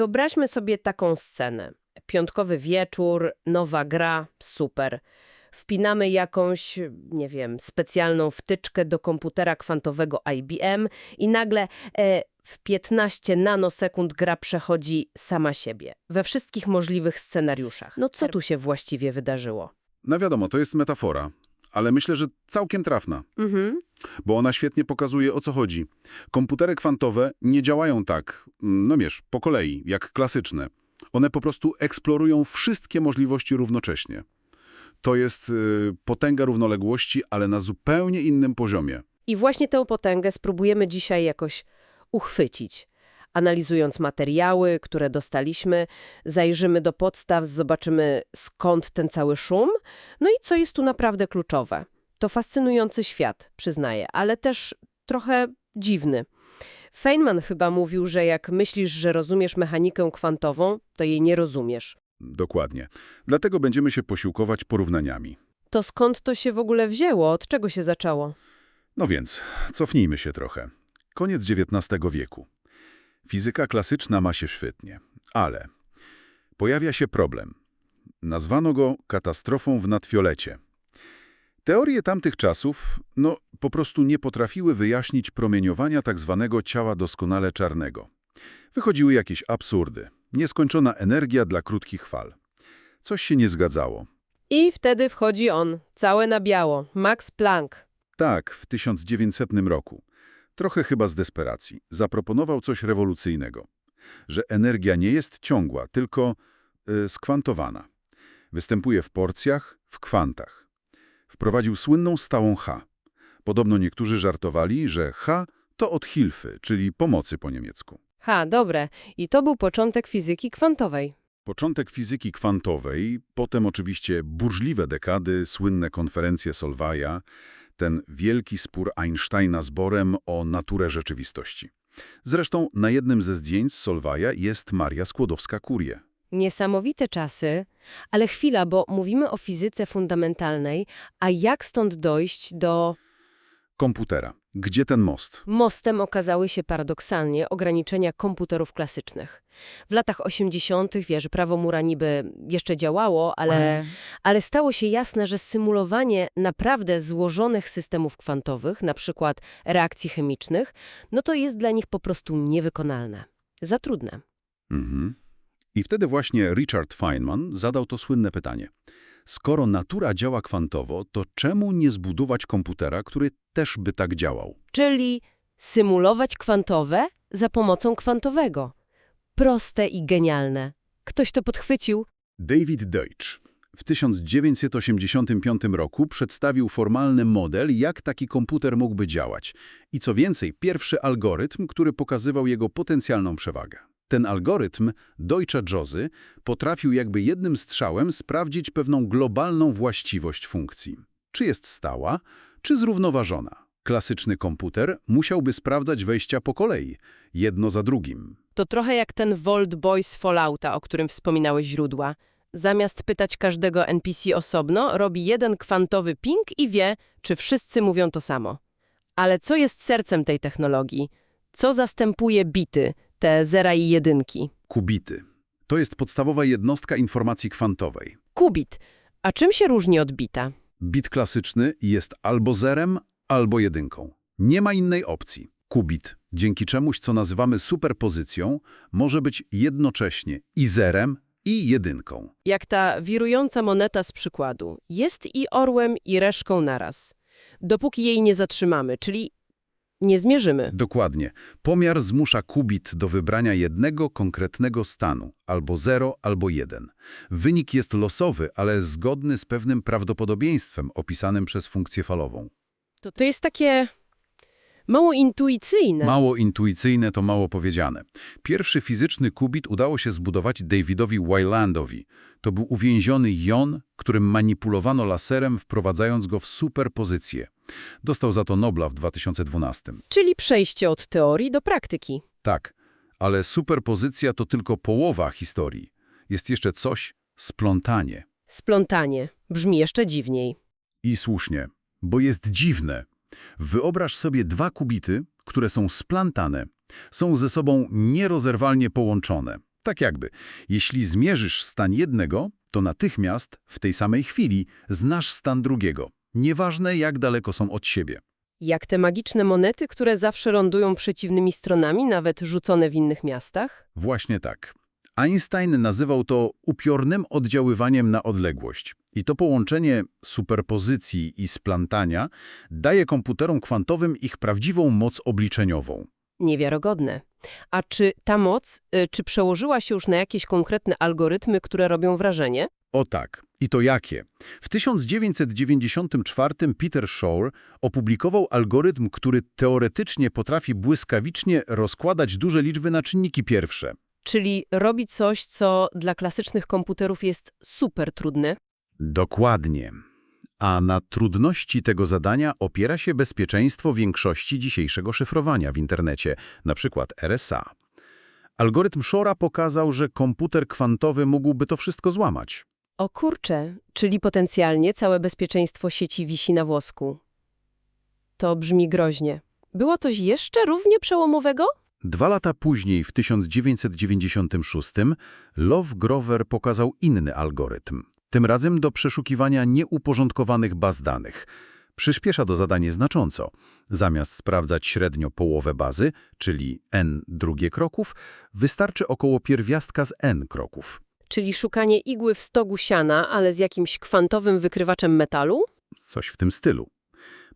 Wyobraźmy sobie taką scenę. Piątkowy wieczór, nowa gra, super. Wpinamy jakąś, nie wiem, specjalną wtyczkę do komputera kwantowego IBM i nagle e, w 15 nanosekund gra przechodzi sama siebie. We wszystkich możliwych scenariuszach. No co tu się właściwie wydarzyło? No wiadomo, to jest metafora, ale myślę, że całkiem trafna, Mhm. bo ona świetnie pokazuje, o co chodzi. Komputery kwantowe nie działają tak, no wiesz, po kolei, jak klasyczne. One po prostu eksplorują wszystkie możliwości równocześnie. To jest y, potęga równoległości, ale na zupełnie innym poziomie. I właśnie tę potęgę spróbujemy dzisiaj jakoś uchwycić. Analizując materiały, które dostaliśmy, zajrzymy do podstaw, zobaczymy skąd ten cały szum, no i co jest tu naprawdę kluczowe. To fascynujący świat, przyznaję, ale też trochę dziwny. Feynman chyba mówił, że jak myślisz, że rozumiesz mechanikę kwantową, to jej nie rozumiesz. Dokładnie. Dlatego będziemy się posiłkować porównaniami. To skąd to się w ogóle wzięło? Od czego się zaczęło? No więc, cofnijmy się trochę. Koniec XIX wieku. Fizyka klasyczna ma się świetnie, ale pojawia się problem. Nazwano go katastrofą w nadfiolecie. Teorie tamtych czasów, no, po prostu nie potrafiły wyjaśnić promieniowania tak zwanego ciała doskonale czarnego. Wychodziły jakieś absurdy. Nieskończona energia dla krótkich fal. Coś się nie zgadzało. I wtedy wchodzi on, całe na biało, Max Planck. Tak, w 1900 roku. Trochę chyba z desperacji. Zaproponował coś rewolucyjnego. Że energia nie jest ciągła, tylko y, skwantowana. Występuje w porcjach, w kwantach. Wprowadził słynną stałą H. Podobno niektórzy żartowali, że H to od Hilfy, czyli pomocy po niemiecku. Ha, dobre. I to był początek fizyki kwantowej. Początek fizyki kwantowej, potem oczywiście burzliwe dekady, słynne konferencje Solwaja, ten wielki spór Einsteina z Borem o naturę rzeczywistości. Zresztą na jednym ze zdjęć z Solwaja jest Maria Skłodowska-Curie. Niesamowite czasy, ale chwila, bo mówimy o fizyce fundamentalnej, a jak stąd dojść do... Komputera. Gdzie ten most? Mostem okazały się paradoksalnie ograniczenia komputerów klasycznych. W latach 80. wiesz, prawo Mura niby jeszcze działało, ale, ale stało się jasne, że symulowanie naprawdę złożonych systemów kwantowych, na przykład reakcji chemicznych, no to jest dla nich po prostu niewykonalne. Za trudne. Mhm. I wtedy właśnie Richard Feynman zadał to słynne pytanie. Skoro natura działa kwantowo, to czemu nie zbudować komputera, który też by tak działał? Czyli symulować kwantowe za pomocą kwantowego. Proste i genialne. Ktoś to podchwycił? David Deutsch w 1985 roku przedstawił formalny model, jak taki komputer mógłby działać. I co więcej, pierwszy algorytm, który pokazywał jego potencjalną przewagę. Ten algorytm, Deutsche Jozy, potrafił jakby jednym strzałem sprawdzić pewną globalną właściwość funkcji. Czy jest stała, czy zrównoważona. Klasyczny komputer musiałby sprawdzać wejścia po kolei, jedno za drugim. To trochę jak ten Vault Boy z Fallouta, o którym wspominałeś źródła. Zamiast pytać każdego NPC osobno, robi jeden kwantowy ping i wie, czy wszyscy mówią to samo. Ale co jest sercem tej technologii? Co zastępuje bity, te zera i jedynki? Kubity. To jest podstawowa jednostka informacji kwantowej. Kubit. A czym się różni od bita? Bit klasyczny jest albo zerem, albo jedynką. Nie ma innej opcji. Kubit, dzięki czemuś, co nazywamy superpozycją, może być jednocześnie i zerem, i jedynką. Jak ta wirująca moneta z przykładu. Jest i orłem, i reszką naraz. Dopóki jej nie zatrzymamy, czyli nie zmierzymy. Dokładnie. Pomiar zmusza kubit do wybrania jednego konkretnego stanu, albo 0, albo 1. Wynik jest losowy, ale zgodny z pewnym prawdopodobieństwem opisanym przez funkcję falową. To, to jest takie mało intuicyjne. Mało intuicyjne to mało powiedziane. Pierwszy fizyczny kubit udało się zbudować Davidowi Wylandowi. To był uwięziony jon, którym manipulowano laserem, wprowadzając go w superpozycję. Dostał za to Nobla w 2012. Czyli przejście od teorii do praktyki. Tak, ale superpozycja to tylko połowa historii. Jest jeszcze coś splątanie. Splątanie. Brzmi jeszcze dziwniej. I słusznie, bo jest dziwne. Wyobraź sobie dwa kubity, które są splątane, są ze sobą nierozerwalnie połączone. Tak jakby, jeśli zmierzysz stan jednego, to natychmiast, w tej samej chwili, znasz stan drugiego. Nieważne, jak daleko są od siebie. Jak te magiczne monety, które zawsze lądują przeciwnymi stronami, nawet rzucone w innych miastach? Właśnie tak. Einstein nazywał to upiornym oddziaływaniem na odległość. I to połączenie superpozycji i splątania daje komputerom kwantowym ich prawdziwą moc obliczeniową. Niewiarygodne. A czy ta moc, y, czy przełożyła się już na jakieś konkretne algorytmy, które robią wrażenie? O tak. I to jakie? W 1994 Peter Shore opublikował algorytm, który teoretycznie potrafi błyskawicznie rozkładać duże liczby na czynniki pierwsze. Czyli robi coś, co dla klasycznych komputerów jest super trudne? Dokładnie. A na trudności tego zadania opiera się bezpieczeństwo większości dzisiejszego szyfrowania w internecie, np. RSA. Algorytm Shora pokazał, że komputer kwantowy mógłby to wszystko złamać. O kurczę, czyli potencjalnie całe bezpieczeństwo sieci wisi na włosku. To brzmi groźnie. Było coś jeszcze równie przełomowego? Dwa lata później, w 1996, Love Grover pokazał inny algorytm. Tym razem do przeszukiwania nieuporządkowanych baz danych. Przyspiesza to zadanie znacząco. Zamiast sprawdzać średnio połowę bazy, czyli n drugie kroków, wystarczy około pierwiastka z n kroków. Czyli szukanie igły w stogu siana, ale z jakimś kwantowym wykrywaczem metalu? Coś w tym stylu.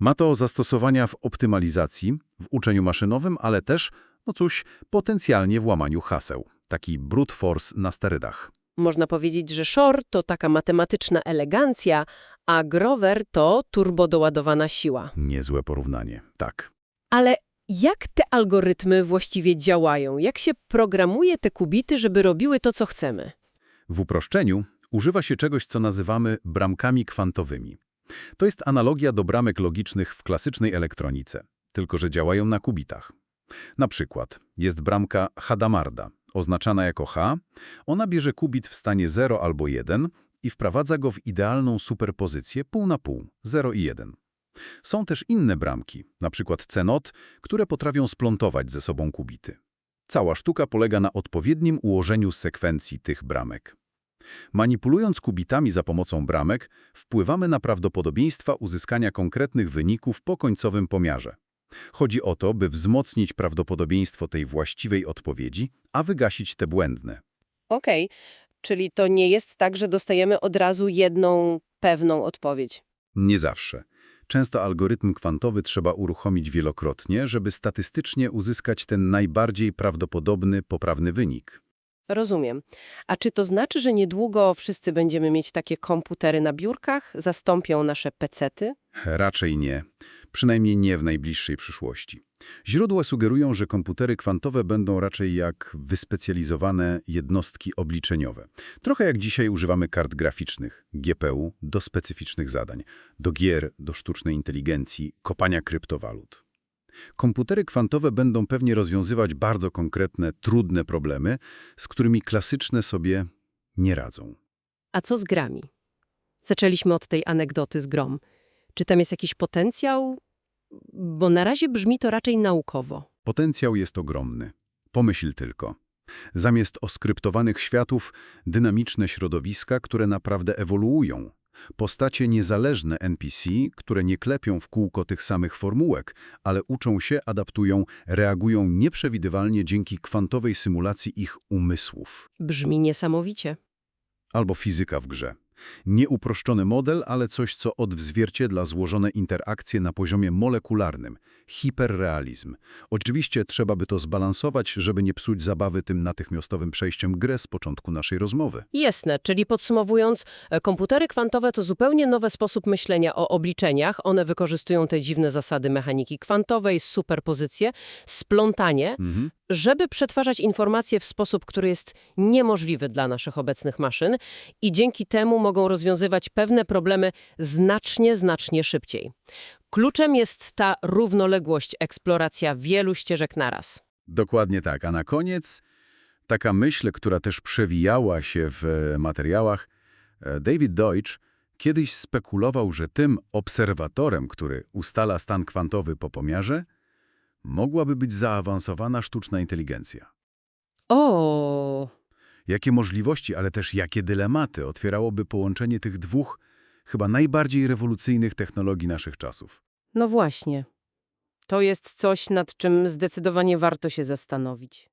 Ma to zastosowania w optymalizacji, w uczeniu maszynowym, ale też, no cóż, potencjalnie w łamaniu haseł. Taki brute force na sterydach. Można powiedzieć, że Shor to taka matematyczna elegancja, a Grover to turbodoładowana siła. Niezłe porównanie. Tak. Ale jak te algorytmy właściwie działają? Jak się programuje te kubity, żeby robiły to, co chcemy? W uproszczeniu używa się czegoś, co nazywamy bramkami kwantowymi. To jest analogia do bramek logicznych w klasycznej elektronice, tylko że działają na kubitach. Na przykład jest bramka Hadamarda, oznaczana jako H. Ona bierze kubit w stanie 0 albo 1 i wprowadza go w idealną superpozycję pół na pół, 0 i 1. Są też inne bramki, przykład CNOT, które potrafią splątować ze sobą kubity. Cała sztuka polega na odpowiednim ułożeniu sekwencji tych bramek. Manipulując kubitami za pomocą bramek, wpływamy na prawdopodobieństwa uzyskania konkretnych wyników po końcowym pomiarze. Chodzi o to, by wzmocnić prawdopodobieństwo tej właściwej odpowiedzi, a wygasić te błędne. Okej, czyli to nie jest tak, że dostajemy od razu jedną pewną odpowiedź. Nie zawsze. Często algorytm kwantowy trzeba uruchomić wielokrotnie, żeby statystycznie uzyskać ten najbardziej prawdopodobny, poprawny wynik. Rozumiem. A czy to znaczy, że niedługo wszyscy będziemy mieć takie komputery na biurkach? Zastąpią nasze pecety? Raczej nie. Przynajmniej nie w najbliższej przyszłości. Źródła sugerują, że komputery kwantowe będą raczej jak wyspecjalizowane jednostki obliczeniowe. Trochę jak dzisiaj używamy kart graficznych, GPU, do specyficznych zadań, do gier, do sztucznej inteligencji, kopania kryptowalut. Komputery kwantowe będą pewnie rozwiązywać bardzo konkretne, trudne problemy, z którymi klasyczne sobie nie radzą. A co z grami? Zaczęliśmy od tej anegdoty z grom. Czy tam jest jakiś potencjał? Bo na razie brzmi to raczej naukowo. Potencjał jest ogromny. Pomyśl tylko. Zamiast oskryptowanych światów, dynamiczne środowiska, które naprawdę ewoluują. Postacie niezależne NPC, które nie klepią w kółko tych samych formułek, ale uczą się, adaptują, reagują nieprzewidywalnie dzięki kwantowej symulacji ich umysłów. Brzmi niesamowicie. Albo fizyka w grze. Nieuproszczony model, ale coś, co odzwierciedla złożone interakcje na poziomie molekularnym. Hiperrealizm. Oczywiście trzeba by to zbalansować, żeby nie psuć zabawy tym natychmiastowym przejściem grę z początku naszej rozmowy. Jasne, czyli podsumowując, e, komputery kwantowe to zupełnie nowy sposób myślenia o obliczeniach. One wykorzystują te dziwne zasady mechaniki kwantowej, superpozycje, splątanie, Mhm. Żeby przetwarzać informacje w sposób, który jest niemożliwy dla naszych obecnych maszyn i dzięki temu mogą rozwiązywać pewne problemy znacznie, znacznie szybciej. Kluczem jest ta równoległość, eksploracja wielu ścieżek naraz. Dokładnie tak. A na koniec taka myśl, która też przewijała się w e, materiałach. E, David Deutsch kiedyś spekulował, że tym obserwatorem, który ustala stan kwantowy po pomiarze, mogłaby być zaawansowana sztuczna inteligencja. O, Jakie możliwości, ale też jakie dylematy otwierałoby połączenie tych dwóch chyba najbardziej rewolucyjnych technologii naszych czasów. No właśnie. To jest coś, nad czym zdecydowanie warto się zastanowić.